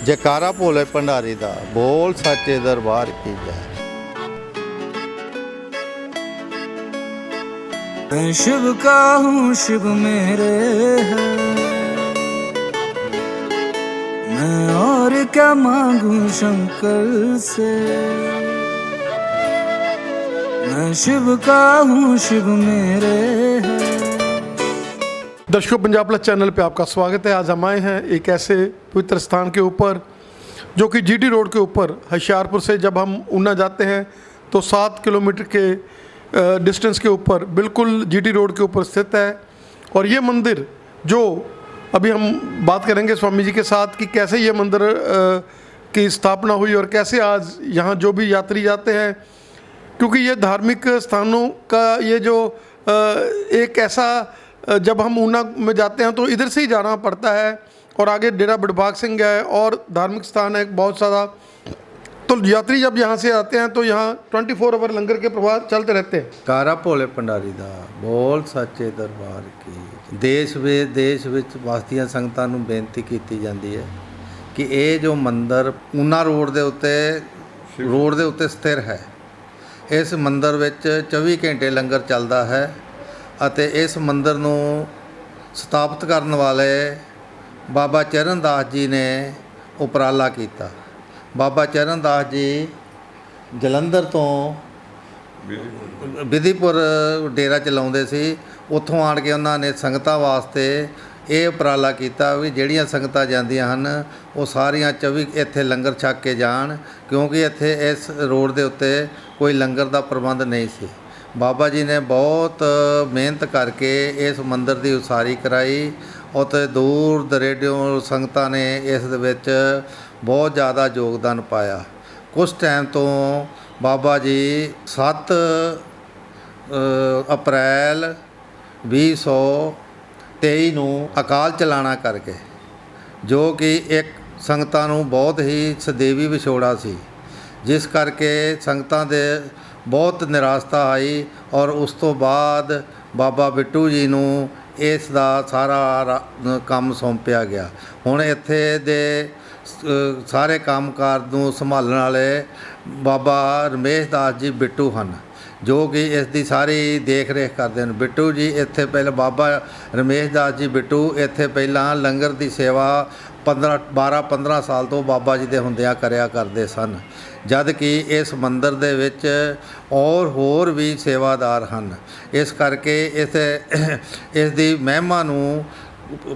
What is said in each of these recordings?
ਜੈਕਾਰਾ ਭੋਲੇ ਭੰਡਾਰੀ ਦਾ ਬੋਲ ਸੱਚੇ ਦਰਬਾਰ ਕੀ ਜੈ मैं शिव का हूँ शिव मेरे है मैं और क्या मांगू शंकर से मैं शिव का हूँ शिव मेरे है दर्शकों, पंजाब प्लस चैनल पे आपका स्वागत है। आज हम आए हैं एक ऐसे पवित्र स्थान के ऊपर, जो कि जीटी रोड के ऊपर, होशियारपुर से जब हम ऊना जाते हैं तो सात किलोमीटर के डिस्टेंस के ऊपर, बिल्कुल जीटी रोड के ऊपर स्थित है। और ये मंदिर, जो अभी हम बात करेंगे स्वामी जी के साथ, कि कैसे ये मंदिर की स्थापना हुई और कैसे आज यहाँ जो भी यात्री जाते हैं, क्योंकि ये धार्मिक स्थानों का ये जो एक ऐसा जब हम ऊना में जाते हैं तो इधर से ही जाना पड़ता है और आगे डेरा बड़बाग सिंह है और धार्मिक स्थान है बहुत सारा तो यात्री जब यहाँ से आते हैं तो यहाँ 24 फोर आवर लंगर के प्रवाह चलते रहते हैं ਕਾਰਾ ਭੋਲੇ ਭੰਡਾਰੀ ਦਾ ਬੋਲ ਸੱਚੇ ਦਰਬਾਰ ਕੀ ਦੇਸ਼ ਵਿਦੇਸ਼ ਵਿੱਚ ਵਸਦੀਆਂ ਸੰਗਤਾਂ ਨੂੰ ਬੇਨਤੀ ਕੀਤੀ ਜਾਂਦੀ ਹੈ ਕਿ ਇਹ ਜੋ ਮੰਦਿਰ ਊਨਾ ਰੋਡ ਦੇ ਉੱਤੇ ਰੋਡ ਦੇ ਉੱਤੇ ਸਥਿਰ ਹੈ ਇਸ ਮੰਦਿਰ ਵਿੱਚ 24 ਘੰਟੇ ਲੰਗਰ ਚੱਲਦਾ ਹੈ ਅਤੇ ਇਸ ਮੰਦਰ ਨੂੰ ਸਥਾਪਿਤ ਕਰਨ ਵਾਲੇ ਬਾਬਾ ਚਰਨਦਾਸ ਜੀ ਨੇ ਉਪਰਾਲਾ ਕੀਤਾ। ਬਾਬਾ ਚਰਨਦਾਸ ਜੀ ਜਲੰਧਰ ਤੋਂ ਵਿਧੀਪੁਰ ਡੇਰਾ ਚਲਾਉਂਦੇ ਸੀ। ਉੱਥੋਂ ਆਣ ਕੇ ਉਹਨਾਂ ਨੇ ਸੰਗਤਾਂ ਵਾਸਤੇ ਇਹ ਉਪਰਾਲਾ ਕੀਤਾ ਵੀ ਜਿਹੜੀਆਂ ਸੰਗਤਾਂ ਜਾਂਦੀਆਂ ਹਨ, ਉਹ ਸਾਰੀਆਂ 24 ਇੱਥੇ ਲੰਗਰ ਛਕ ਕੇ ਜਾਣ, ਕਿਉਂਕਿ ਇੱਥੇ ਇਸ ਰੋਡ ਦੇ ਉੱਤੇ ਕੋਈ ਲੰਗਰ ਦਾ ਪ੍ਰਬੰਧ ਨਹੀਂ ਸੀ। ਬਾਬਾ ਜੀ ਨੇ ਬਹੁਤ ਮਿਹਨਤ ਕਰਕੇ ਇਸ ਮੰਦਿਰ ਦੀ ਉਸਾਰੀ ਕਰਾਈ। ਅਤੇ ਦੂਰ ਦਰੇਡਿਓਂ ਸੰਗਤਾਂ ਨੇ ਇਸ ਦੇ ਵਿੱਚ ਬਹੁਤ ਜ਼ਿਆਦਾ ਯੋਗਦਾਨ ਪਾਇਆ। ਕੁਝ ਟਾਈਮ ਤੋਂ ਬਾਬਾ ਜੀ 7 ਅਪ੍ਰੈਲ 2023 ਨੂੰ ਅਕਾਲ ਚਲਾਣਾ ਕਰਕੇ, ਜੋ ਕਿ ਇੱਕ ਸੰਗਤਾਂ ਨੂੰ ਬਹੁਤ ਹੀ ਸਦੇਵੀ ਵਿਛੋੜਾ ਸੀ। ਜਿਸ ਕਰਕੇ ਸੰਗਤਾਂ ਦੇ ਬਹੁਤ ਨਿਰਾਸ਼ਤਾ ਆਈ ਔਰ ਉਸ ਤੋਂ ਬਾਅਦ ਬਾਬਾ ਬਿੱਟੂ ਜੀ ਨੂੰ ਇਸ ਦਾ ਸਾਰਾ ਰਾ- ਕੰਮ ਸੌਂਪਿਆ ਗਿਆ। ਹੁਣ ਇੱਥੇ ਦੇ ਸ- ਸਾਰੇ ਕੰਮਕਾਰ ਨੂੰ ਸੰਭਾਲਣ ਵਾਲੇ ਬਾਬਾ ਰਮੇਸ਼ ਦਾਸ ਜੀ ਬਿੱਟੂ ਹਨ, ਜੋ ਕਿ ਇਸ ਦੀ ਸਾਰੀ ਦੇਖ ਰੇਖ ਕਰਦੇ ਹਨ। ਬਿੱਟੂ ਜੀ ਇੱਥੇ ਪਹਿਲਾਂ, ਬਾਬਾ ਰਮੇਸ਼ ਦਾਸ ਜੀ ਬਿੱਟੂ ਇੱਥੇ ਪਹਿਲਾਂ ਲੰਗਰ ਦੀ ਸੇਵਾ 15 12 15 ਸਾਲ ਤੋਂ ਬਾਬਾ ਜੀ ਦੇ ਹੁੰਦਿਆਂ ਕਰਿਆ ਕਰਦੇ ਸਨ। ਜਦ ਕਿ ਇਸ ਮੰਦਰ ਦੇ ਵਿੱਚ ਔਰ ਹੋਰ ਵੀ ਸੇਵਾਦਾਰ ਹਨ। ਇਸ ਕਰਕੇ ਇਸ ਇਸ ਦੀ ਮਹਿਮਾ ਨੂੰ,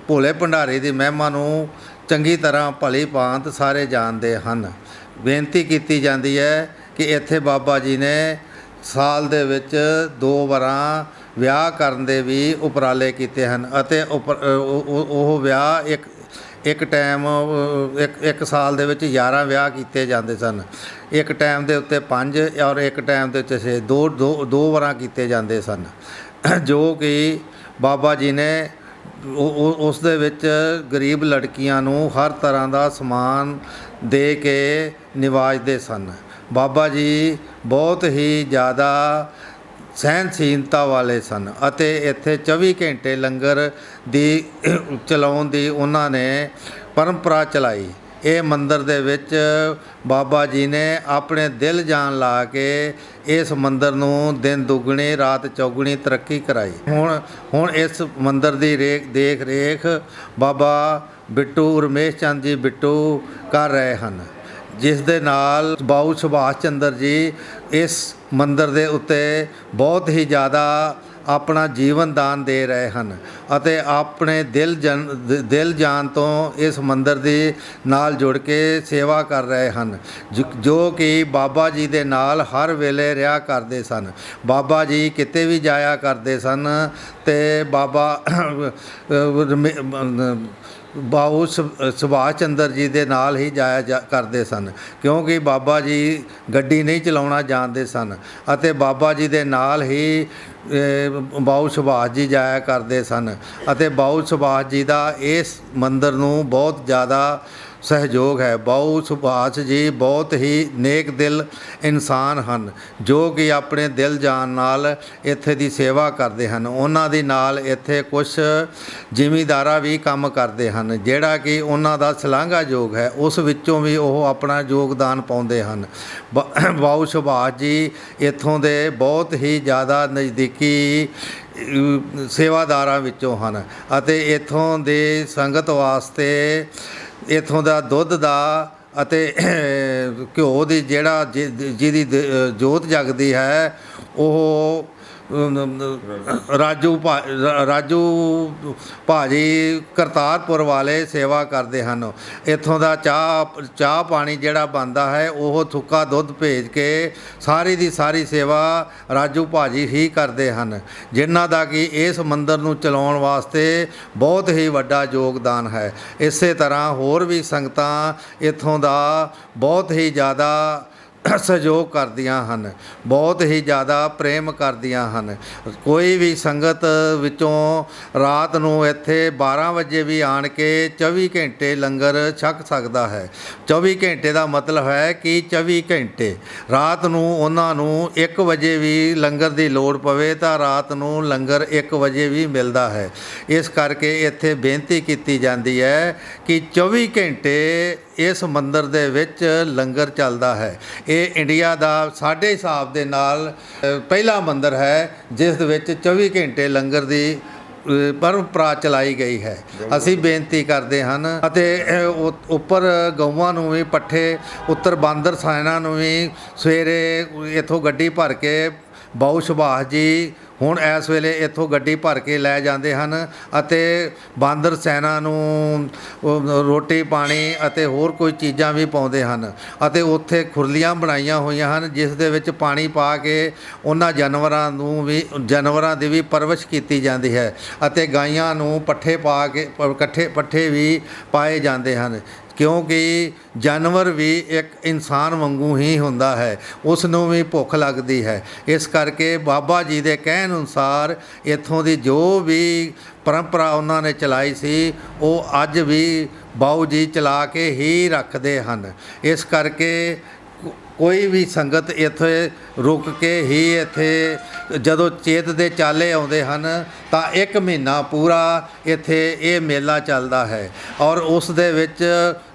ਭੋਲੇ ਭੰਡਾਰੀ ਦੀ ਮਹਿਮਾ ਨੂੰ ਚੰਗੀ ਤਰ੍ਹਾਂ ਭਲੀ ਭਾਂਤ ਸਾਰੇ ਜਾਣਦੇ ਹਨ। ਬੇਨਤੀ ਕੀਤੀ ਜਾਂਦੀ ਹੈ ਕਿ ਇੱਥੇ ਬਾਬਾ ਜੀ ਨੇ ਸਾਲ ਦੇ ਵਿੱਚ ਦੋ ਵਾਰਾਂ ਵਿਆਹ ਕਰਨ ਦੇ ਵੀ ਉਪਰਾਲੇ ਕੀਤੇ ਹਨ ਅਤੇ ਉਪ- ਉਹ ਵਿਆਹ ਇੱਕ ਇੱਕ ਟਾਈਮ, ਇੱਕ ਇੱਕ ਸਾਲ ਦੇ ਵਿੱਚ 11 ਵਿਆਹ ਕੀਤੇ ਜਾਂਦੇ ਸਨ। ਇੱਕ ਟਾਈਮ ਦੇ ਉੱਤੇ 5 ਔਰ ਇੱਕ ਟਾਈਮ ਦੇ ਉੱਤੇ 6 ਦੋ ਦੋ ਦੋ ਵਾਰਾਂ ਕੀਤੇ ਜਾਂਦੇ ਸਨ। ਜੋ ਕਿ ਬਾਬਾ ਜੀ ਨੇ ਉਸ ਦੇ ਵਿੱਚ ਗਰੀਬ ਲੜਕੀਆਂ ਨੂੰ ਹਰ ਤਰ੍ਹਾਂ ਦਾ ਸਮਾਨ ਦੇ ਕੇ ਨਿਵਾਜਦੇ ਸਨ। ਬਾਬਾ ਜੀ ਬਹੁਤ ਹੀ ਜ਼ਿਆਦਾ ਸਹਿਨਸ਼ੀਲਤਾ ਵਾਲੇ ਸਨ ਅਤੇ ਇੱਥੇ 24 ਘੰਟੇ ਲੰਗਰ ਦੀ ਚਲਾਉਣ ਦੀ ਉਹਨਾਂ ਨੇ ਪਰੰਪਰਾ ਚਲਾਈ। ਇਹ ਮੰਦਰ ਦੇ ਵਿੱਚ ਬਾਬਾ ਜੀ ਨੇ ਆਪਣੇ ਦਿਲ ਜਾਨ ਲਾ ਕੇ ਇਸ ਮੰਦਰ ਨੂੰ ਦਿਨ ਦੁੱਗਣੀ, ਰਾਤ ਚੌਗਣੀ ਤਰੱਕੀ ਕਰਾਈ। ਹੁਣ ਹੁਣ ਇਸ ਮੰਦਰ ਦੀ ਰੇਖ, ਦੇਖ ਰੇਖ ਬਾਬਾ ਬਿੱਟੂ, ਰਮੇਸ਼ ਚੰਦ ਜੀ ਬਿੱਟੂ ਕਰ ਰਹੇ ਹਨ। ਜਿਸ ਦੇ ਨਾਲ ਬਾਉ ਸੁਭਾਸ਼ ਚੰਦਰ ਜੀ ਇਸ ਮੰਦਰ ਦੇ ਉੱਤੇ ਬਹੁਤ ਹੀ ਜ਼ਿਆਦਾ ਆਪਣਾ ਜੀਵਨ ਦਾਨ ਦੇ ਰਹੇ ਹਨ ਅਤੇ ਆਪਣੇ ਦਿਲ ਜਨ, ਦਿਲ ਜਾਨ ਤੋਂ ਇਸ ਮੰਦਰ ਦੇ ਨਾਲ ਜੁੜ ਕੇ ਸੇਵਾ ਕਰ ਰਹੇ ਹਨ, ਜੋ- ਕਿ ਬਾਬਾ ਜੀ ਦੇ ਨਾਲ ਹਰ ਵੇਲੇ ਰਿਹਾ ਕਰਦੇ ਸਨ। ਬਾਬਾ ਜੀ ਕਿਤੇ ਵੀ ਜਾਇਆ ਕਰਦੇ ਸਨ ਤੇ ਬਾਬਾ ਬਾਉ ਸੁ- ਸੁਭਾਸ਼ ਚੰਦਰ ਜੀ ਦੇ ਨਾਲ ਹੀ ਜਾਇਆ ਜਾ- ਕਰਦੇ ਸਨ ਕਿਉਂਕਿ ਬਾਬਾ ਜੀ ਗੱਡੀ ਨਹੀਂ ਚਲਾਉਣਾ ਜਾਣਦੇ ਸਨ ਅਤੇ ਬਾਬਾ ਜੀ ਦੇ ਨਾਲ ਹੀ ਅਹ, ਬਾਉ ਸੁਭਾਸ਼ ਜੀ ਜਾਇਆ ਕਰਦੇ ਸਨ ਅਤੇ ਬਾਉ ਸੁਭਾਸ਼ ਜੀ ਦਾ ਇਸ ਮੰਦਰ ਨੂੰ ਬਹੁਤ ਜ਼ਿਆਦਾ ਸਹਿਯੋਗ ਹੈ। ਬਾਊ ਸੁਭਾਸ਼ ਜੀ, ਬਹੁਤ ਹੀ ਨੇਕ ਦਿਲ ਇਨਸਾਨ ਹਨ, ਜੋ ਕਿ ਆਪਣੇ ਦਿਲ ਜਾਨ ਨਾਲ ਇੱਥੇ ਦੀ ਸੇਵਾ ਕਰਦੇ ਹਨ। ਉਹਨਾਂ ਦੇ ਨਾਲ ਇੱਥੇ ਕੁਝ ਜ਼ਿਮੀਂਦਾਰਾ ਵੀ ਕੰਮ ਕਰਦੇ ਹਨ, ਜਿਹੜਾ ਕਿ ਉਹਨਾਂ ਦਾ ਸ਼ਲਾਘਾਯੋਗ ਹੈ। ਉਸ ਵਿੱਚੋਂ ਵੀ ਉਹ ਆਪਣਾ ਯੋਗਦਾਨ ਪਾਉਂਦੇ ਹਨ। ਬ- ਬਾਊ ਸੁਭਾਸ਼ ਜੀ, ਇੱਥੋਂ ਦੇ ਬਹੁਤ ਹੀ ਜ਼ਿਆਦਾ ਨਜ਼ਦੀਕੀ ਸੇਵਾਦਾਰਾਂ ਵਿੱਚੋਂ ਹਨ। ਅਤੇ ਇੱਥੋਂ ਦੇ ਸੰਗਤ ਵਾਸਤੇ ਇੱਥੋਂ ਦਾ ਦੁੱਧ ਦਾ ਅਤੇ ਘਿਓ ਦੀ ਜਿਹੜਾ ਜਿ- ਜਿਹਦੀ ਜੋਤ ਜਗਦੀ ਹੈ ਉਹ ਰਾਜੂ ਭਾ, ਰਾਜੂ ਭਾਜੀ ਕਰਤਾਰਪੁਰ ਵਾਲੇ ਸੇਵਾ ਕਰਦੇ ਹਨ। ਇੱਥੋਂ ਦਾ ਚਾਹ ਚਾਹ ਪਾਣੀ ਜਿਹੜਾ ਬਣਦਾ ਹੈ, ਉਹ ਥੁੱਕਾ ਦੁੱਧ ਭੇਜ ਕੇ ਸਾਰੀ ਦੀ ਸਾਰੀ ਸੇਵਾ ਰਾਜੂ ਭਾਜੀ ਹੀ ਕਰਦੇ ਹਨ। ਜਿਨ੍ਹਾਂ ਦਾ ਕਿ ਇਸ ਮੰਦਰ ਨੂੰ ਚਲਾਉਣ ਵਾਸਤੇ ਬਹੁਤ ਹੀ ਵੱਡਾ ਯੋਗਦਾਨ ਹੈ। ਇਸੇ ਤਰ੍ਹਾਂ ਹੋਰ ਵੀ ਸੰਗਤਾਂ ਇੱਥੋਂ ਦਾ ਬਹੁਤ ਹੀ ਜ਼ਿਆਦਾ ਸਹਿਯੋਗ ਕਰਦੀਆਂ ਹਨ, ਬਹੁਤ ਹੀ ਜ਼ਿਆਦਾ ਪ੍ਰੇਮ ਕਰਦੀਆਂ ਹਨ। ਕੋਈ ਵੀ ਸੰਗਤ ਵਿੱਚੋਂ ਰਾਤ ਨੂੰ ਇੱਥੇ 12 ਵਜੇ ਵੀ ਆਣ ਕੇ 24 ਘੰਟੇ ਲੰਗਰ ਛਕ ਸਕਦਾ ਹੈ। 24 ਘੰਟੇ ਦਾ ਮਤਲਬ ਹੈ ਕਿ 24 ਘੰਟੇ ਰਾਤ ਨੂੰ ਉਹਨਾਂ ਨੂੰ 1 ਵਜੇ ਵੀ ਲੰਗਰ ਦੀ ਲੋੜ ਪਵੇ ਤਾਂ ਰਾਤ ਨੂੰ ਲੰਗਰ 1 ਵਜੇ ਵੀ ਮਿਲਦਾ ਹੈ। ਇਸ ਕਰਕੇ ਇੱਥੇ ਬੇਨਤੀ ਕੀਤੀ ਜਾਂਦੀ ਹੈ ਕਿ 24 ਘੰਟੇ ਇਸ ਮੰਦਿਰ ਦੇ ਵਿੱਚ ਲੰਗਰ ਚੱਲਦਾ ਹੈ। ਇਹ ਇੰਡੀਆ ਦਾ ਸਾਡੇ ਹਿਸਾਬ ਦੇ ਨਾਲ ਪਹਿਲਾ ਮੰਦਿਰ ਹੈ ਜਿਸ ਦੇ ਵਿੱਚ 24 ਘੰਟੇ ਲੰਗਰ ਦੀ ਪਰੰਪਰਾ ਚਲਾਈ ਗਈ ਹੈ। ਅਸੀਂ ਬੇਨਤੀ ਕਰਦੇ ਹਨ ਅਤੇ ਉੱਪਰ ਗਊਆਂ ਨੂੰ ਵੀ ਪੱਠੇ ਉੱਤਰ ਬਾਂਦਰ ਸੈਨਾ ਨੂੰ ਵੀ ਸਵੇਰੇ ਇੱਥੋਂ ਗੱਡੀ ਭਰ ਕੇ ਬਾਊ ਸੁਭਾਸ਼ ਜੀ, ਹੁਣ ਇਸ ਵੇਲੇ ਇੱਥੋਂ ਗੱਡੀ ਭਰ ਕੇ ਲੈ ਜਾਂਦੇ ਹਨ ਅਤੇ ਬਾਂਦਰ ਸੈਨਾ ਨੂੰ ਰੋਟੀ ਪਾਣੀ ਅਤੇ ਹੋਰ ਕੋਈ ਚੀਜ਼ਾਂ ਵੀ ਪਾਉਂਦੇ ਹਨ ਅਤੇ ਉੱਥੇ ਖੁਰਲੀਆਂ ਬਣਾਈਆਂ ਹੋਈਆਂ ਹਨ, ਜਿਸ ਦੇ ਵਿੱਚ ਪਾਣੀ ਪਾ ਕੇ ਉਹਨਾਂ ਜਾਨਵਰਾਂ ਨੂੰ ਵੀ, ਜਾਨਵਰਾਂ ਦੀ ਵੀ ਪਰਵਰਿਸ਼ ਕੀਤੀ ਜਾਂਦੀ ਹੈ ਅਤੇ ਗਾਈਆਂ ਨੂੰ ਪੱਠੇ ਪਾ ਕੇ ਪ- ਇਕੱਠੇ ਪੱਠੇ ਵੀ ਪਾਏ ਜਾਂਦੇ ਹਨ। ਕਿਉਂਕਿ ਜਾਨਵਰ ਵੀ ਇੱਕ ਇਨਸਾਨ ਵਾਂਗੂ ਹੀ ਹੁੰਦਾ ਹੈ ਉਸ ਨੂੰ ਵੀ ਭੁੱਖ ਲੱਗਦੀ ਹੈ। ਇਸ ਕਰਕੇ ਬਾਬਾ ਜੀ ਦੇ ਕਹਿਣ ਅਨੁਸਾਰ ਇੱਥੋਂ ਦੀ ਜੋ ਵੀ ਪਰੰਪਰਾ ਉਹਨਾਂ ਨੇ ਚਲਾਈ ਸੀ, ਉਹ ਅੱਜ ਵੀ ਬਾਊ ਜੀ ਚਲਾ ਕੇ ਹੀ ਰੱਖਦੇ ਹਨ। ਇਸ ਕਰਕੇ ਕੋਈ ਵੀ ਸੰਗਤ ਇੱਥੇ ਰੁਕ ਕੇ ਹੀ ਇੱਥੇ ਜਦੋਂ ਚੇਤ ਦੇ ਚਾਲੇ ਆਉਂਦੇ ਹਨ, ਤਾਂ ਇੱਕ ਮਹੀਨਾ ਪੂਰਾ ਇੱਥੇ ਇਹ ਮੇਲਾ ਚੱਲਦਾ ਹੈ। ਔਰ ਉਸ ਦੇ ਵਿੱਚ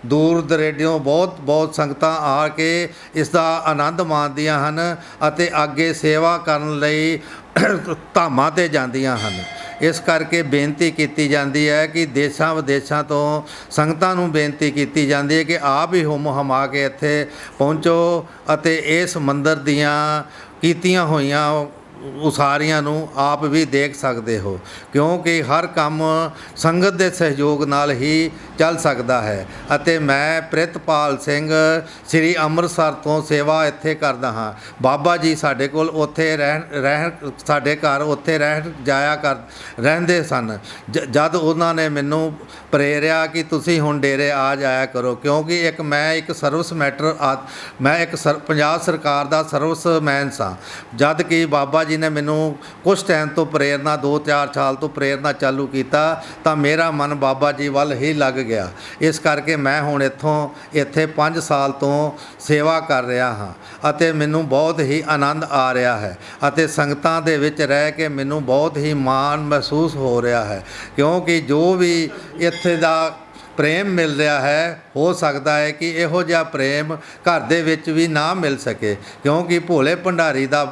ਦੂਰ ਦਰੇਡਿਓਂ ਬਹੁਤ ਬਹੁਤ ਸੰਗਤਾਂ ਆ ਕੇ ਇਸ ਦਾ ਆਨੰਦ ਮਾਣਦੀਆਂ ਹਨ ਅਤੇ ਅੱਗੇ ਸੇਵਾ ਕਰਨ ਲਈ ਧਾਮਾਂ ਤੇ ਜਾਂਦੀਆਂ ਹਨ। ਇਸ ਕਰਕੇ ਬੇਨਤੀ ਕੀਤੀ ਜਾਂਦੀ ਹੈ ਕਿ ਦੇਸ਼ਾਂ ਵਿਦੇਸ਼ਾਂ ਤੋਂ ਸੰਗਤਾਂ ਨੂੰ ਬੇਨਤੀ ਕੀਤੀ ਜਾਂਦੀ ਹੈ ਕਿ ਆਪ ਹੀ ਹੁਮ ਹਮਾ ਕੇ ਇੱਥੇ ਪਹੁੰਚੋ ਅਤੇ ਇਸ ਮੰਦਰ ਦੀਆਂ ਕੀਤੀਆਂ ਹੋਈਆਂ ਉਸਾਰੀਆਂ ਨੂੰ ਆਪ ਵੀ ਦੇਖ ਸਕਦੇ ਹੋ, ਕਿਉਂਕਿ ਹਰ ਕੰਮ ਸੰਗਤ ਦੇ ਸਹਿਯੋਗ ਨਾਲ ਹੀ ਚੱਲ ਸਕਦਾ ਹੈ। ਅਤੇ ਮੈਂ ਪ੍ਰਿਤਪਾਲ ਸਿੰਘ ਸ੍ਰੀ ਅੰਮ੍ਰਿਤਸਰ ਤੋਂ ਸੇਵਾ ਇੱਥੇ ਕਰਦਾ ਹਾਂ। ਬਾਬਾ ਜੀ ਸਾਡੇ ਕੋਲ ਉੱਥੇ ਰਹਿਣ ਰਹਿਣ, ਸਾਡੇ ਘਰ ਉੱਥੇ ਰਹਿਣ ਜਾਇਆ ਕਰ, ਰਹਿੰਦੇ ਸਨ। ਜ- ਜਦ ਉਹਨਾਂ ਨੇ ਮੈਨੂੰ ਪ੍ਰੇਰਿਆ ਕਿ ਤੁਸੀਂ ਹੁਣ ਡੇਰੇ ਆ ਜਾਇਆ ਕਰੋ, ਕਿਉਂਕਿ ਇੱਕ ਮੈਂ ਇੱਕ ਸਰਵਿਸ ਮੈਟਰ ਆ- ਮੈਂ ਇੱਕ ਸਰ- ਪੰਜਾਬ ਸਰਕਾਰ ਦਾ ਸਰਵਿਸਮੈਨ ਸਾਂ। ਜਦ ਕਿ ਬਾਬਾ ਜੀ ਨੇ ਮੈਨੂੰ ਕੁਝ ਟਾਈਮ ਤੋਂ ਪ੍ਰੇਰਨਾ 2-4 ਸਾਲ ਤੋਂ ਪ੍ਰੇਰਨਾ ਚਾਲੂ ਕੀਤਾ, ਤਾਂ ਮੇਰਾ ਮਨ ਬਾਬਾ ਜੀ ਵੱਲ ਹੀ ਲੱਗ ਗਿਆ। ਇਸ ਕਰਕੇ ਮੈਂ ਹੁਣ ਇੱਥੋਂ, ਇੱਥੇ 5 ਸਾਲ ਤੋਂ ਸੇਵਾ ਕਰ ਰਿਹਾ ਹਾਂ ਅਤੇ ਮੈਨੂੰ ਬਹੁਤ ਹੀ ਆਨੰਦ ਆ ਰਿਹਾ ਹੈ ਅਤੇ ਸੰਗਤਾਂ ਦੇ ਵਿੱਚ ਰਹਿ ਕੇ ਮੈਨੂੰ ਬਹੁਤ ਹੀ ਮਾਣ ਮਹਿਸੂਸ ਹੋ ਰਿਹਾ ਹੈ। ਕਿਉਂਕਿ ਜੋ ਵੀ ਇੱਥੇ ਦਾ ਪ੍ਰੇਮ ਮਿਲ ਰਿਹਾ ਹੈ, ਹੋ ਸਕਦਾ ਹੈ ਕਿ ਇਹੋ ਜਿਹਾ ਪ੍ਰੇਮ ਘਰ ਦੇ ਵਿੱਚ ਵੀ ਨਾ ਮਿਲ ਸਕੇ। ਕਿਉਂਕਿ ਭੋਲੇ ਭੰਡਾਰੀ ਦਾ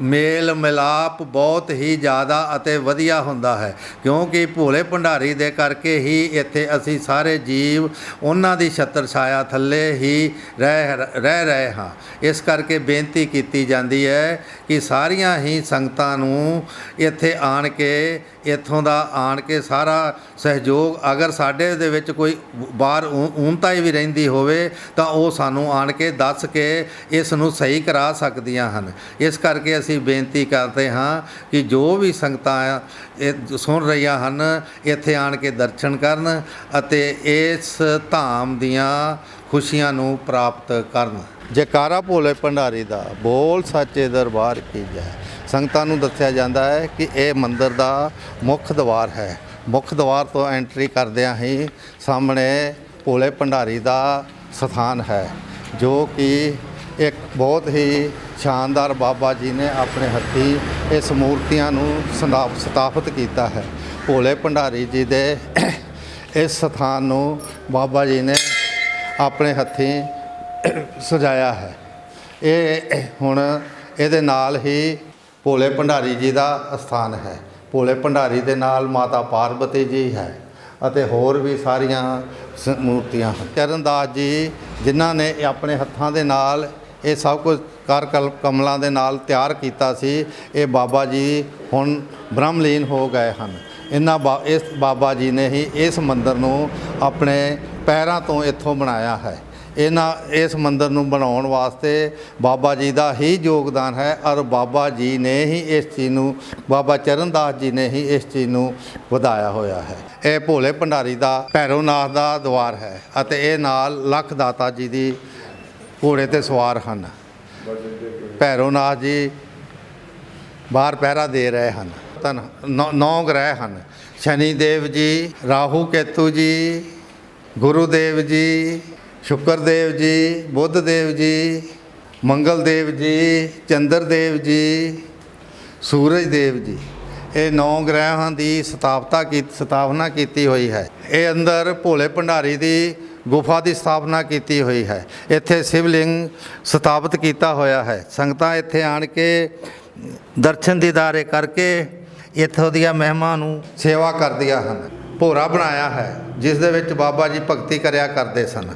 ਮੇਲ ਮਿਲਾਪ ਬਹੁਤ ਹੀ ਜ਼ਿਆਦਾ ਅਤੇ ਵਧੀਆ ਹੁੰਦਾ ਹੈ, ਕਿਉਂਕਿ ਭੋਲੇ ਭੰਡਾਰੀ ਦੇ ਕਰਕੇ ਹੀ ਇੱਥੇ ਅਸੀਂ ਸਾਰੇ ਜੀਵ ਉਹਨਾਂ ਦੀ ਛਤਰ ਛਾਇਆ ਥੱਲੇ ਹੀ ਰਹਿ ਰਹਿ ਰਹੇ ਹਾਂ। ਇਸ ਕਰਕੇ ਬੇਨਤੀ ਕੀਤੀ ਜਾਂਦੀ ਹੈ ਕਿ ਸਾਰੀਆਂ ਹੀ ਸੰਗਤਾਂ ਨੂੰ ਇੱਥੇ ਆਣ ਕੇ, ਇੱਥੋਂ ਦਾ ਆਣ ਕੇ ਸਾਰਾ ਸਹਿਯੋਗ ਅਗਰ ਸਾਡੇ ਦੇ ਵਿੱਚ ਕੋਈ ਬਾਹਰ ਊਨਤਾ ਵੀ ਰਹਿੰਦੀ ਹੋਵੇ ਤਾਂ ਉਹ ਸਾਨੂੰ ਆਣ ਕੇ ਦੱਸ ਕੇ ਇਸ ਨੂੰ ਸਹੀ ਕਰਾ ਸਕਦੀਆਂ ਹਨ। ਇਸ ਕਰਕੇ ਅਸੀਂ ਬੇਨਤੀ ਕਰਦੇ ਹਾਂ ਕਿ ਜੋ ਵੀ ਸੰਗਤਾਂ ਇਹ ਸੁਣ ਰਹੀਆਂ ਹਨ, ਇੱਥੇ ਆਣ ਕੇ ਦਰਸ਼ਨ ਕਰਨ ਅਤੇ ਇਸ ਧਾਮ ਦੀਆਂ ਖੁਸ਼ੀਆਂ ਨੂੰ ਪ੍ਰਾਪਤ ਕਰਨ। ਜੈਕਾਰਾ ਭੋਲੇ ਭੰਡਾਰੀ ਦਾ ਬੋਲ ਸੱਚੇ ਦਰਬਾਰ ਕੀ ਜੈ। ਸੰਗਤਾਂ ਨੂੰ ਦੱਸਿਆ ਜਾਂਦਾ ਹੈ ਕਿ ਇਹ ਮੰਦਿਰ ਦਾ ਮੁੱਖ ਦਵਾਰ ਹੈ। ਮੁੱਖ ਦਵਾਰ ਤੋਂ ਐਂਟਰੀ ਕਰਦਿਆਂ ਹੀ ਸਾਹਮਣੇ ਭੋਲੇ ਭੰਡਾਰੀ ਦਾ ਸਥਾਨ ਹੈ, ਜੋ ਕਿ ਇੱਕ ਬਹੁਤ ਹੀ ਸ਼ਾਨਦਾਰ ਬਾਬਾ ਜੀ ਨੇ ਆਪਣੇ ਹੱਥੀ ਇਸ ਮੂਰਤੀਆਂ ਨੂੰ ਸਥਾਪ- ਸਥਾਪਿਤ ਕੀਤਾ ਹੈ। ਭੋਲੇ ਭੰਡਾਰੀ ਜੀ ਦੇ ਇਸ ਸਥਾਨ ਨੂੰ ਬਾਬਾ ਜੀ ਨੇ ਆਪਣੇ ਹੱਥੀਂ ਸਜਾਇਆ ਹੈ। ਇਹ ਹੁਣ ਇਹਦੇ ਨਾਲ ਹੀ ਭੋਲੇ ਭੰਡਾਰੀ ਜੀ ਦਾ ਅਸਥਾਨ ਹੈ। ਭੋਲੇ ਭੰਡਾਰੀ ਦੇ ਨਾਲ ਮਾਤਾ ਪਾਰਵਤੀ ਜੀ ਹੈ ਅਤੇ ਹੋਰ ਵੀ ਸਾਰੀਆਂ ਸ- ਮੂਰਤੀਆਂ ਹਨ। ਚਰਨਦਾਸ ਜੀ, ਜਿਨ੍ਹਾਂ ਨੇ ਆਪਣੇ ਹੱਥਾਂ ਦੇ ਨਾਲ ਇਹ ਸਭ ਕੁਝ ਕਰ ਕਲ ਕਮਲਾਂ ਦੇ ਨਾਲ ਤਿਆਰ ਕੀਤਾ ਸੀ। ਇਹ ਬਾਬਾ ਜੀ ਹੁਣ ਬ੍ਰਹਮਲੀਨ ਹੋ ਗਏ ਹਨ। ਇਹਨਾਂ ਬਾ, ਇਸ ਬਾਬਾ ਜੀ ਨੇ ਹੀ ਇਸ ਮੰਦਰ ਨੂੰ ਆਪਣੇ ਪੈਰਾਂ ਤੋਂ ਇੱਥੋਂ ਬਣਾਇਆ ਹੈ। ਇਹਨਾਂ, ਇਸ ਮੰਦਰ ਨੂੰ ਬਣਾਉਣ ਵਾਸਤੇ ਬਾਬਾ ਜੀ ਦਾ ਹੀ ਯੋਗਦਾਨ ਹੈ ਔਰ ਬਾਬਾ ਜੀ ਨੇ ਹੀ ਇਸ ਚੀਜ਼ ਨੂੰ, ਬਾਬਾ ਚਰਨਦਾਸ ਜੀ ਨੇ ਹੀ ਇਸ ਚੀਜ਼ ਨੂੰ ਵਧਾਇਆ ਹੋਇਆ ਹੈ। ਇਹ ਭੋਲੇ ਭੰਡਾਰੀ ਦਾ ਭੈਰੋਨਾਥ ਦਾ ਦਵਾਰ ਹੈ ਅਤੇ ਇਹ ਨਾਲ ਲੱਖ ਦਾਤਾ ਜੀ ਦੀ ਘੋੜੇ ਤੇ ਸਵਾਰ ਹਨ। ਭੈਰੋਨਾਥ ਜੀ ਬਾਹਰ ਪਹਿਰਾ ਦੇ ਰਹੇ ਹਨ ਤਨ ਨੌ- ਨੌ ਗ੍ਰਹਿ ਹਨ। ਸ਼ਨੀ ਦੇਵ ਜੀ, ਰਾਹੂ ਕੇਤੂ ਜੀ ਗੁਰੂ ਦੇਵ ਜੀ, ਸ਼ੁਕਰਦੇਵ ਜੀ ਬੁੱਧ ਦੇਵ ਜੀ ਮੰਗਲ ਦੇਵ ਜੀ ਚੰਦਰ ਦੇਵ ਜੀ ਸੂਰਜ ਦੇਵ ਜੀ। ਇਹ ਨੌ ਗ੍ਰਹਿਾਂ ਦੀ ਸਥਾਪਨਾ ਕੀਤੀ ਸਥਾਪਨਾ ਕੀਤੀ ਹੋਈ ਹੈ। ਇਹ ਅੰਦਰ ਭੋਲੇ ਭੰਡਾਰੀ ਦੀ ਗੁਫਾ ਦੀ ਸਥਾਪਨਾ ਕੀਤੀ ਹੋਈ ਹੈ। ਇੱਥੇ ਸ਼ਿਵਲਿੰਗ ਸਥਾਪਿਤ ਕੀਤਾ ਹੋਇਆ ਹੈ। ਸੰਗਤਾਂ ਇੱਥੇ ਆਣ ਕੇ ਦਰਸ਼ਨ ਦੀਦਾਰੇ ਕਰਕੇ ਇੱਥੋਂ ਦੀਆਂ ਮਹਿਮਾ ਨੂੰ ਸੇਵਾ ਕਰਦੀਆਂ ਹਨ। ਭੋਰਾ ਬਣਾਇਆ ਹੈ, ਜਿਸ ਦੇ ਵਿੱਚ ਬਾਬਾ ਜੀ ਭਗਤੀ ਕਰਿਆ ਕਰਦੇ ਸਨ।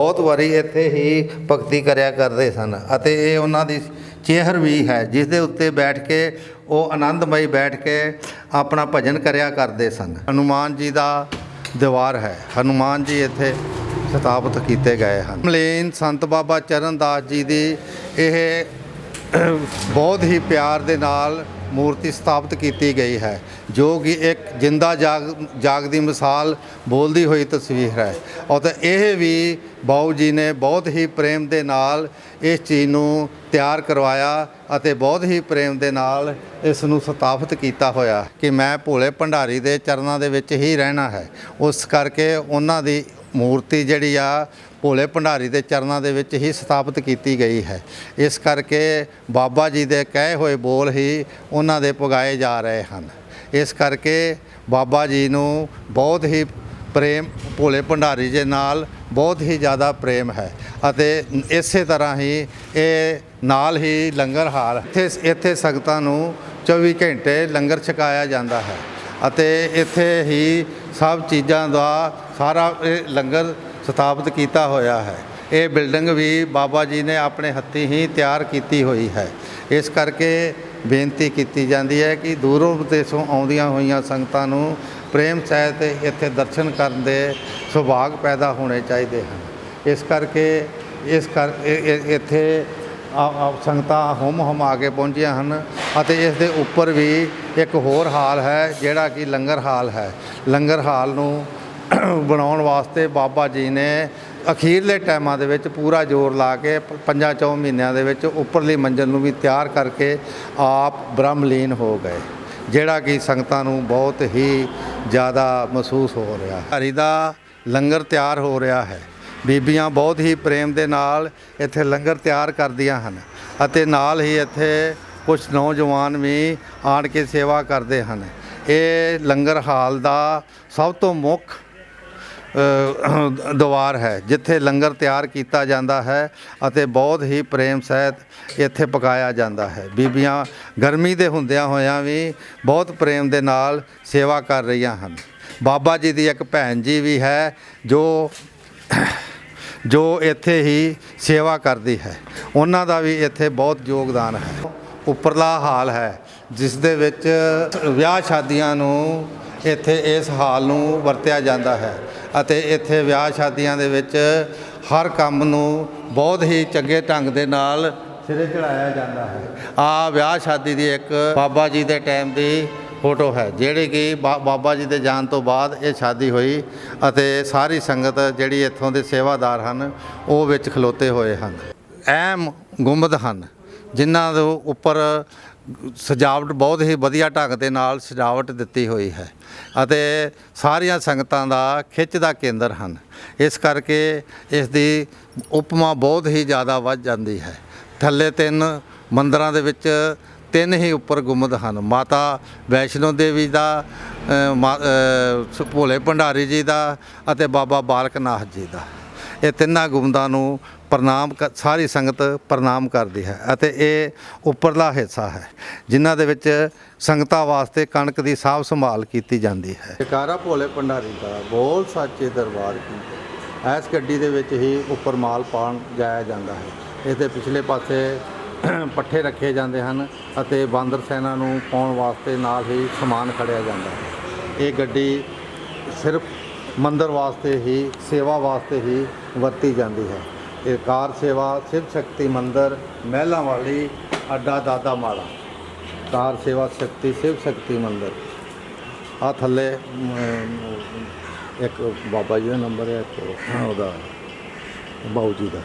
ਬਹੁਤ ਵਾਰੀ ਇੱਥੇ ਹੀ ਭਗਤੀ ਕਰਿਆ ਕਰਦੇ ਸਨ ਅਤੇ ਇਹ ਉਹਨਾਂ ਦੀ ਚੇਹਰ ਵੀ ਹੈ, ਜਿਸ ਦੇ ਉੱਤੇ ਬੈਠ ਕੇ ਉਹ ਆਨੰਦਮਈ ਬੈਠ ਕੇ ਆਪਣਾ ਭਜਨ ਕਰਿਆ ਕਰਦੇ ਸਨ। ਹਨੂਮਾਨ ਜੀ ਦਾ ਦੀਵਾਰ ਹੈ। ਹਨੂਮਾਨ ਜੀ ਇੱਥੇ ਸਥਾਪਿਤ ਕੀਤੇ ਗਏ ਹਨ। ਮਲੇਨ ਸੰਤ ਬਾਬਾ ਚਰਨਦਾਸ ਜੀ ਦੀ ਇਹ ਬਹੁਤ ਹੀ ਪਿਆਰ ਦੇ ਨਾਲ ਮੂਰਤੀ ਸਥਾਪਿਤ ਕੀਤੀ ਗਈ ਹੈ, ਜੋ ਕਿ ਇੱਕ ਜਿੰਦਾ ਜਾਗ ਜਾਗ ਦੀ ਮਿਸਾਲ ਬੋਲਦੀ ਹੋਈ ਤਸਵੀਰ ਹੈ। ਅਤੇ ਇਹ ਵੀ ਬਾਊ ਜੀ ਨੇ ਬਹੁਤ ਹੀ ਪ੍ਰੇਮ ਦੇ ਨਾਲ ਇਸ ਚੀਜ਼ ਨੂੰ ਤਿਆਰ ਕਰਵਾਇਆ ਅਤੇ ਬਹੁਤ ਹੀ ਪ੍ਰੇਮ ਦੇ ਨਾਲ ਇਸ ਨੂੰ ਸਥਾਪਿਤ ਕੀਤਾ ਹੋਇਆ ਕਿ ਮੈਂ ਭੋਲੇ ਭੰਡਾਰੀ ਦੇ ਚਰਨਾਂ ਦੇ ਵਿੱਚ ਹੀ ਰਹਿਣਾ ਹੈ। ਉਸ ਕਰਕੇ ਉਹਨਾਂ ਦੀ ਮੂਰਤੀ ਜਿਹੜੀ ਆ ਭੋਲੇ ਭੰਡਾਰੀ ਦੇ ਚਰਨਾਂ ਦੇ ਵਿੱਚ ਹੀ ਸਥਾਪਿਤ ਕੀਤੀ ਗਈ ਹੈ। ਇਸ ਕਰਕੇ ਬਾਬਾ ਜੀ ਦੇ ਕਹੇ ਹੋਏ ਬੋਲ ਹੀ ਉਹਨਾਂ ਦੇ ਪੁਗਾਏ ਜਾ ਰਹੇ ਹਨ। ਇਸ ਕਰਕੇ ਬਾਬਾ ਜੀ ਨੂੰ ਬਹੁਤ ਹੀ ਪ੍ਰੇਮ ਭੋਲੇ ਭੰਡਾਰੀ ਦੇ ਨਾਲ ਬਹੁਤ ਹੀ ਜ਼ਿਆਦਾ ਪ੍ਰੇਮ ਹੈ ਅਤੇ ਇਸੇ ਤਰ੍ਹਾਂ ਹੀ ਇਹ ਨਾਲ ਹੀ ਲੰਗਰ ਹਾਲ ਇੱਥੇ ਇੱਥੇ ਸੰਗਤਾਂ ਨੂੰ 24 ਘੰਟੇ ਲੰਗਰ ਛਕਾਇਆ ਜਾਂਦਾ ਹੈ ਅਤੇ ਇੱਥੇ ਹੀ ਸਭ ਚੀਜ਼ਾਂ ਦਾ ਸਾਰਾ ਇਹ ਲੰਗਰ ਸਥਾਪਿਤ ਕੀਤਾ ਹੋਇਆ ਹੈ। ਇਹ ਬਿਲਡਿੰਗ ਵੀ ਬਾਬਾ ਜੀ ਨੇ ਆਪਣੇ ਹੱਥੀਂ ਹੀ ਤਿਆਰ ਕੀਤੀ ਹੋਈ ਹੈ। ਇਸ ਕਰਕੇ ਬੇਨਤੀ ਕੀਤੀ ਜਾਂਦੀ ਹੈ ਕਿ ਦੂਰੋਂ ਵਿਦੇਸ਼ੋਂ ਆਉਂਦੀਆਂ ਹੋਈਆਂ ਸੰਗਤਾਂ ਨੂੰ ਪ੍ਰੇਮ ਸਹਿਤ ਇੱਥੇ ਦਰਸ਼ਨ ਕਰਨ ਦੇ ਸੁਭਾਗ ਪੈਦਾ ਹੋਣੇ ਚਾਹੀਦੇ ਹਨ। ਇਸ ਕਰਕੇ ਇਸ ਕਰ ਇੱਥੇ ਸੰਗਤਾਂ ਹੁਮ ਹੁਮ ਆ ਕੇ ਪਹੁੰਚੀਆਂ ਹਨ ਅਤੇ ਇਸ ਦੇ ਉੱਪਰ ਵੀ ਇੱਕ ਹੋਰ ਹਾਲ ਹੈ ਜਿਹੜਾ ਕਿ ਲੰਗਰ ਹਾਲ ਹੈ। ਲੰਗਰ ਹਾਲ ਨੂੰ ਬਣਾਉਣ ਵਾਸਤੇ ਬਾਬਾ ਜੀ ਨੇ ਅਖੀਰਲੇ ਟਾਈਮਾਂ ਦੇ ਵਿੱਚ ਪੂਰਾ ਜ਼ੋਰ ਲਾ ਕੇ ਪੰਜਾਂ ਚੌਂ ਮਹੀਨਿਆਂ ਦੇ ਵਿੱਚ ਉੱਪਰਲੀ ਮੰਜ਼ਿਲ ਨੂੰ ਵੀ ਤਿਆਰ ਕਰਕੇ ਆਪ ਬ੍ਰਹਮਲੀਨ ਹੋ ਗਏ, ਜਿਹੜਾ ਕਿ ਸੰਗਤਾਂ ਨੂੰ ਬਹੁਤ ਹੀ ਜ਼ਿਆਦਾ ਮਹਿਸੂਸ ਹੋ ਰਿਹਾ ਹਰੀ ਦਾ ਲੰਗਰ ਤਿਆਰ ਹੋ ਰਿਹਾ ਹੈ। ਬੀਬੀਆਂ ਬਹੁਤ ਹੀ ਪ੍ਰੇਮ ਦੇ ਨਾਲ ਇੱਥੇ ਲੰਗਰ ਤਿਆਰ ਕਰਦੀਆਂ ਹਨ ਅਤੇ ਨਾਲ ਹੀ ਇੱਥੇ ਕੁਝ ਨੌਜਵਾਨ ਵੀ ਆਣ ਕੇ ਸੇਵਾ ਕਰਦੇ ਹਨ। ਇਹ ਲੰਗਰ ਹਾਲ ਦਾ ਸਭ ਤੋਂ ਮੁੱਖ ਅ, ਦੁਆਰ ਹੈ ਜਿੱਥੇ ਲੰਗਰ ਤਿਆਰ ਕੀਤਾ ਜਾਂਦਾ ਹੈ ਅਤੇ ਬਹੁਤ ਹੀ ਪ੍ਰੇਮ ਸਹਿਤ ਇੱਥੇ ਪਕਾਇਆ ਜਾਂਦਾ ਹੈ। ਬੀਬੀਆਂ ਗਰਮੀ ਦੇ ਹੁੰਦਿਆਂ ਹੋਇਆਂ ਵੀ ਬਹੁਤ ਪ੍ਰੇਮ ਦੇ ਨਾਲ ਸੇਵਾ ਕਰ ਰਹੀਆਂ ਹਨ। ਬਾਬਾ ਜੀ ਦੀ ਇੱਕ ਭੈਣ ਜੀ ਵੀ ਹੈ ਜੋ ਜੋ ਇੱਥੇ ਹੀ ਸੇਵਾ ਕਰਦੀ ਹੈ। ਉਹਨਾਂ ਦਾ ਵੀ ਇੱਥੇ ਬਹੁਤ ਯੋਗਦਾਨ ਹੈ। ਉੱਪਰਲਾ ਹਾਲ ਹੈ ਜਿਸ ਦੇ ਵਿੱਚ ਵਿਆਹ ਸ਼ਾਦੀਆਂ ਨੂੰ ਇੱਥੇ ਇਸ ਹਾਲ ਨੂੰ ਵਰਤਿਆ ਜਾਂਦਾ ਹੈ। ਅਤੇ ਇੱਥੇ ਵਿਆਹ ਸ਼ਾਦੀਆਂ ਦੇ ਵਿੱਚ ਹਰ ਕੰਮ ਨੂੰ ਬਹੁਤ ਹੀ ਚੰਗੇ ਢੰਗ ਦੇ ਨਾਲ ਸਿਰੇ ਚੜਾਇਆ ਜਾਂਦਾ ਹੈ। ਆ ਵਿਆਹ ਸ਼ਾਦੀ ਦੀ ਇੱਕ ਬਾਬਾ ਜੀ ਦੇ ਟਾਈਮ ਦੀ ਫੋਟੋ ਹੈ, ਜਿਹੜੀ ਕਿ ਬਾ- ਬਾਬਾ ਜੀ ਦੇ ਜਾਣ ਤੋਂ ਬਾਅਦ ਇਹ ਸ਼ਾਦੀ ਹੋਈ ਅਤੇ ਸਾਰੀ ਸੰਗਤ ਜਿਹੜੀ ਇੱਥੋਂ ਦੇ ਸੇਵਾਦਾਰ ਹਨ, ਉਹ ਵਿੱਚ ਖਲੋਤੇ ਹੋਏ ਹਨ। ਐਮ ਗੁੰਮਦ ਹਨ, ਜਿਨ੍ਹਾਂ ਦੇ ਉੱਪਰ ਸਜਾਵਟ ਬਹੁਤ ਹੀ ਵਧੀਆ ਢੰਗ ਦੇ ਨਾਲ ਸਜਾਵਟ ਦਿੱਤੀ ਹੋਈ ਹੈ ਅਤੇ ਸਾਰੀਆਂ ਸੰਗਤਾਂ ਦਾ ਖਿੱਚ ਦਾ ਕੇਂਦਰ ਹਨ। ਇਸ ਕਰਕੇ ਇਸ ਦੀ ਉਪਮਾ ਬਹੁਤ ਹੀ ਜ਼ਿਆਦਾ ਵੱਧ ਜਾਂਦੀ ਹੈ। ਥੱਲੇ ਤਿੰਨ ਮੰਦਰਾਂ ਦੇ ਵਿੱਚ ਤਿੰਨ ਹੀ ਉੱਪਰ ਗੁੰਮਦ ਹਨ। ਮਾਤਾ ਵੈਸ਼ਨੋ ਦੇਵੀ ਦਾ ਮਾ- ਭੋਲੇ ਭੰਡਾਰੀ ਜੀ ਦਾ ਅਤੇ ਬਾਬਾ ਬਾਲਕ ਨਾਥ ਜੀ ਦਾ। ਇਹ ਤਿੰਨਾਂ ਗੁੰਮਦਾਂ ਨੂੰ ਪ੍ਰਣਾਮ ਕ- ਸਾਰੀ ਸੰਗਤ ਪ੍ਰਣਾਮ ਕਰਦੀ ਹੈ ਅਤੇ ਇਹ ਉੱਪਰਲਾ ਹਿੱਸਾ ਹੈ, ਜਿਨ੍ਹਾਂ ਦੇ ਵਿੱਚ ਸੰਗਤਾਂ ਵਾਸਤੇ ਕਣਕ ਦੀ ਸਾਂਭ ਸੰਭਾਲ ਕੀਤੀ ਜਾਂਦੀ ਹੈ। ਜਕਾਰਾ ਭੋਲੇ ਭੰਡਾਰੀ ਦਾ ਬੋਲ ਸਾਚੇ ਦਰਬਾਰ ਕੀ ਇਸ ਗੱਡੀ ਦੇ ਵਿੱਚ ਹੀ ਉੱਪਰ ਮਾਲ ਪਾਣ ਜਾਇਆ ਜਾਂਦਾ ਹੈ। ਇਸ ਦੇ ਪਿਛਲੇ ਪਾਸੇ ਪੱਠੇ ਰੱਖੇ ਜਾਂਦੇ ਹਨ ਅਤੇ ਬਾਂਦਰ ਸੈਨਾ ਨੂੰ ਪਾਉਣ ਵਾਸਤੇ ਨਾਲ ਹੀ ਸਮਾਨ ਖੜਿਆ ਜਾਂਦਾ ਹੈ। ਇਹ ਗੱਡੀ ਸਿਰਫ ਮੰਦਰ ਵਾਸਤੇ ਹੀ, ਸੇਵਾ ਵਾਸਤੇ ਹੀ ਵਰਤੀ ਜਾਂਦੀ ਹੈ। ਇਹ ਕਾਰ ਸੇਵਾ, ਸ਼ਿਵ ਸ਼ਕਤੀ ਮੰਦਰ, ਮਹਿਲਾਂ ਵਾਲੀ, ਅੱਡਾ ਦਾਦਾ ਮਾਲਾ। ਕਾਰ ਸੇਵਾ ਸ਼ਕਤੀ, ਸ਼ਿਵ ਸ਼ਕਤੀ ਮੰਦਰ। ਆ ਥੱਲੇ ਇੱਕ ਬਾਬਾ ਜੀ ਦਾ ਨੰਬਰ ਹੈ, ਇੱਕ ਉਹਦਾ, ਬਾਊ ਜੀ ਦਾ।